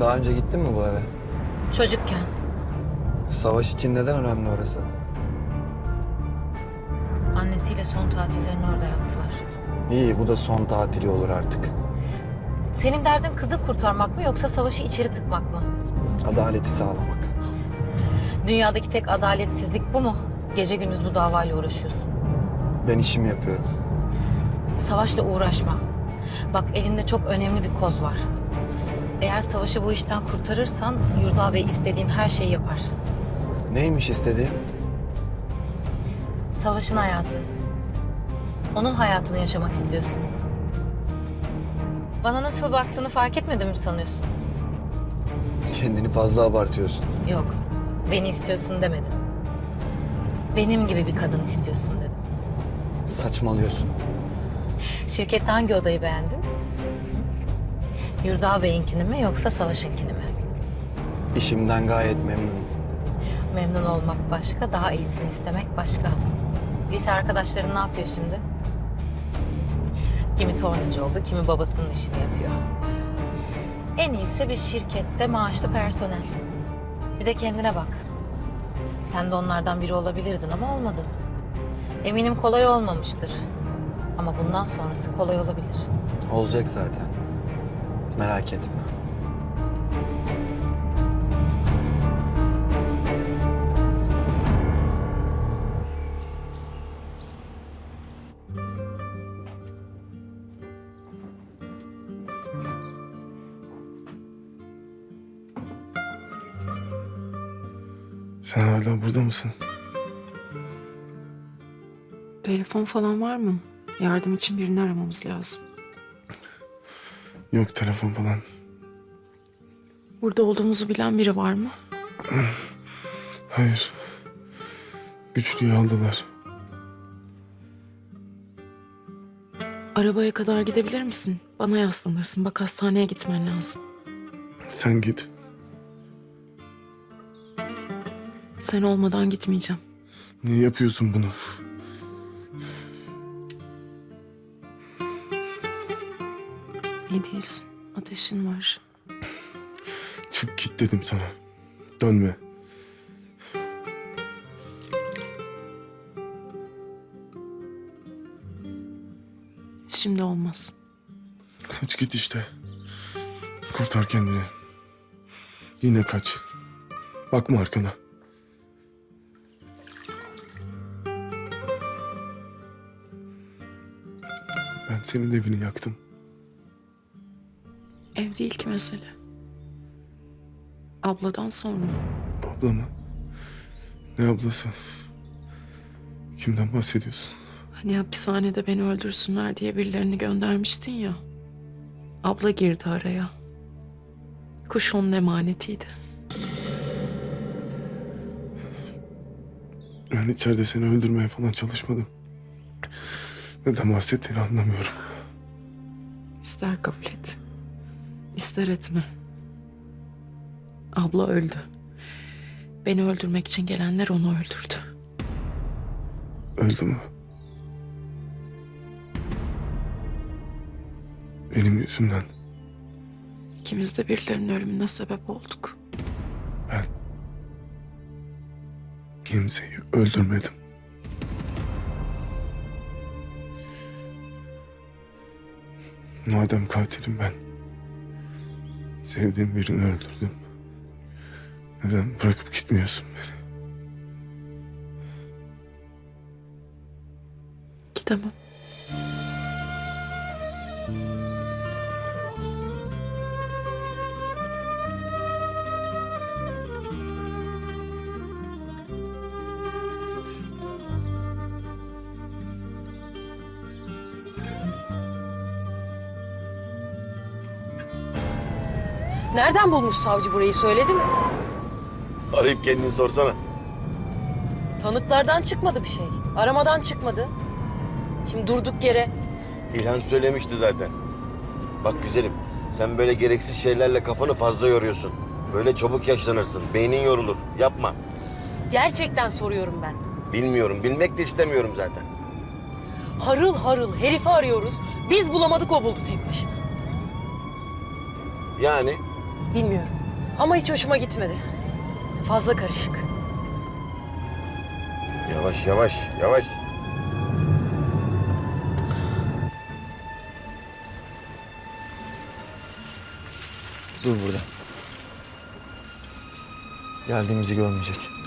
Daha önce gittin mi bu eve? Çocukken. Savaş için neden önemli orası? Annesiyle son tatillerini orada yaptılar. İyi bu da son tatili olur artık. Senin derdin kızı kurtarmak mı yoksa savaşı içeri tıkmak mı? Adaleti sağlamak. Dünyadaki tek adaletsizlik bu mu? Gece gündüz bu davayla uğraşıyorsun. Ben işimi yapıyorum. Savaşla uğraşma. Bak elinde çok önemli bir koz var. Eğer savaşı bu işten kurtarırsan Yurdal Bey istediğin her şeyi yapar. Neymiş istediğim? Savaşın hayatı. Onun hayatını yaşamak istiyorsun. Bana nasıl baktığını fark etmedim mi sanıyorsun? Kendini fazla abartıyorsun. Yok, beni istiyorsun demedim. Benim gibi bir kadın istiyorsun dedim. Saçmalıyorsun. Şirkette hangi odayı beğendin? Yurdal Bey'inkini mi yoksa Savaş'ınkini mi? İşimden gayet memnunum. Memnun olmak başka, daha iyisini istemek başka. Lise arkadaşların ne yapıyor şimdi? Kimi tornacı oldu, kimi babasının işini yapıyor. En iyisi bir şirkette maaşlı personel. Bir de kendine bak. Sen de onlardan biri olabilirdin ama olmadın. Eminim kolay olmamıştır. Ama bundan sonrası kolay olabilir. Olacak zaten. Merak etme. Sen hala burada mısın? Telefon falan var mı? Yardım için birini aramamız lazım. Yok telefon falan. Burada olduğumuzu bilen biri var mı? Hayır. Güçlüyü aldılar. Arabaya kadar gidebilir misin? Bana yaslanırsın. Bak hastaneye gitmen lazım. Sen git. Sen olmadan gitmeyeceğim. Niye yapıyorsun bunu? İyi değilsin. Ateşin var. Çık git dedim sana. Dönme. Şimdi olmaz. Kaç git işte. Kurtar kendini. Yine kaç. Bakma arkana. Ben senin evini yaktım. Ev değil ki mesele. Abladan sonra. Abla mı? Ne ablası? Kimden bahsediyorsun? Hani hapishanede beni öldürsünler diye birilerini göndermiştin ya. Abla girdi araya. Kuş onun emanetiydi. Ben içeride seni öldürmeye falan çalışmadım. Neden bahsettiğini anlamıyorum. İster kabul et. İster etme. Abla öldü. Beni öldürmek için gelenler onu öldürdü. Öldü mü? Benim yüzümden. İkimiz de birilerinin ölümüne sebep olduk. Ben kimseyi öldürmedim. Madem katilim ben, sevdiğim birini öldürdüm. Neden bırakıp gitmiyorsun beni? Gidemem. Nereden bulmuş savcı burayı söyledi mi? Arayıp kendini sorsana. Tanıklardan çıkmadı bir şey. Aramadan çıkmadı. Şimdi durduk yere İlhan söylemişti zaten. Bak güzelim, sen böyle gereksiz şeylerle kafanı fazla yoruyorsun. Böyle çabuk yaşlanırsın, beynin yorulur. Yapma. gerçekten soruyorum ben. Bilmiyorum, bilmek de istemiyorum zaten. Harıl harıl herifi arıyoruz. Biz bulamadık o buldu tek başına. Yani Bilmiyorum. Ama hiç hoşuma gitmedi. Fazla karışık. Yavaş yavaş yavaş. Dur burada. Geldiğimizi görmeyecek.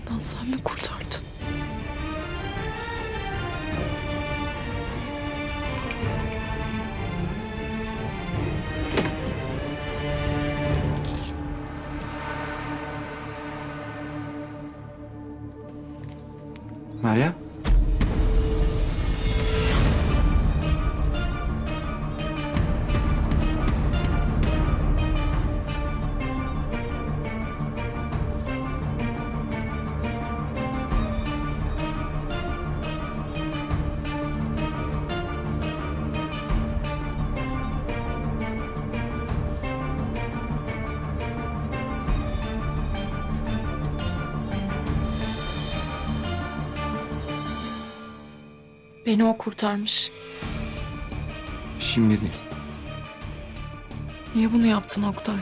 Yangından sen mi kurtardın? Meryem? Beni o kurtarmış. Şimdi değil. Niye bunu yaptın Oktay?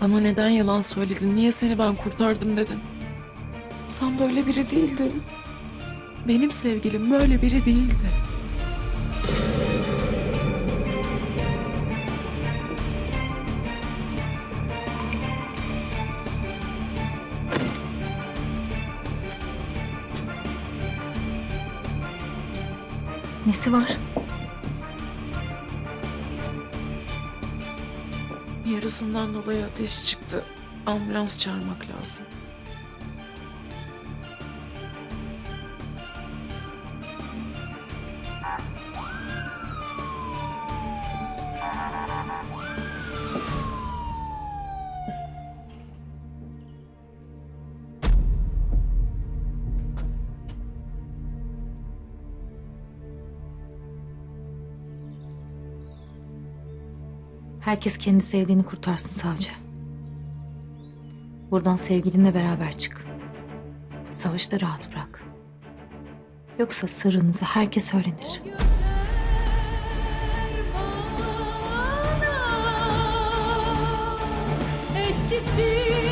Bana neden yalan söyledin? Niye seni ben kurtardım dedin? Sen böyle biri değildin. Benim sevgilim böyle biri değildi. Nesi var? Yarısından dolayı ateş çıktı. Ambulans çağırmak lazım. Herkes kendi sevdiğini kurtarsın savcı. Buradan sevgilinle beraber çık. Savaşı da rahat bırak. Yoksa sırrınızı herkes öğrenir. Eskisinden